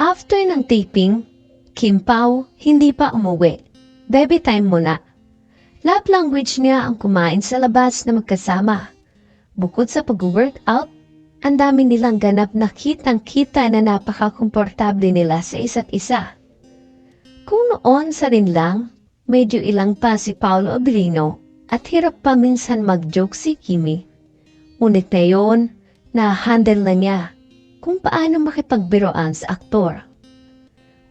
After ng taping, Kim Pao hindi pa umuwi. Baby time muna. Love language niya ang kumain sa labas na magkasama. Bukod sa pag-workout, ang dami nilang ganap na kitang-kita na napaka-komportable nila sa isa't isa. Kung noon sa rin lang, medyo ilang pa si Paolo Abilino at hirap pa minsan mag-joke si Kimi. Ngunit ngayon, na-handle na niya kung paano makipagbiroan sa aktor.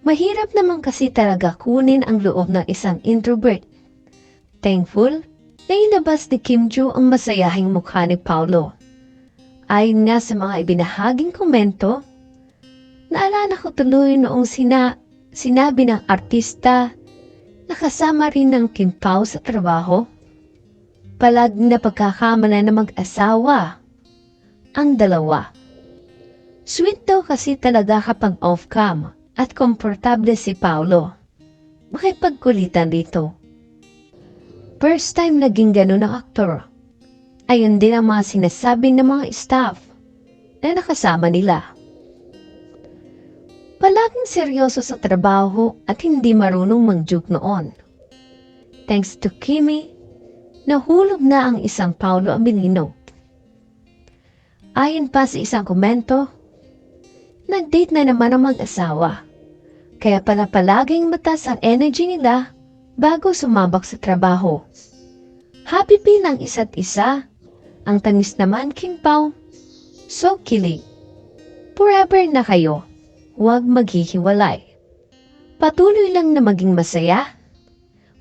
Mahirap naman kasi talaga kunin ang loob ng isang introvert. Thankful, na inabas ni Kim Joo ang masayahing mukha ni Paolo. Ayon nga sa mga ibinahaging komento, naalala ko tuloy noong sina, sinabi ng artista na kasama rin ng Kim Pao sa trabaho. Palaging na pagkakamala na mag-asawa ang dalawa. Sweet daw kasi talaga kapag off-cam at komportable si Paolo. Makipagkulitan dito. First time naging ganun ang aktor. Ayun din ang mga sinasabi ng mga staff na nakasama nila. Palaging seryoso sa trabaho at hindi marunong mag-joke noon. Thanks to Kimi, nahulog na ang isang Paulo Abilino. Ayon pa sa isang komento, nag-date na naman ang mag-asawa. Kaya pala palaging mataas ang energy nila bago sumabak sa trabaho. Happy pin ang isa't isa. Ang tamis naman, King Pao. So kilig. Forever na kayo. Huwag maghihiwalay. Patuloy lang na maging masaya.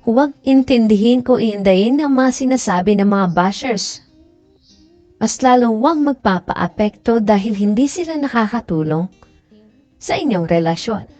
Huwag intindihin ko iindayin ang mga sinasabi ng mga bashers. Mas lalong huwag magpapaapekto dahil hindi sila nakakatulong sa inyong relasyon.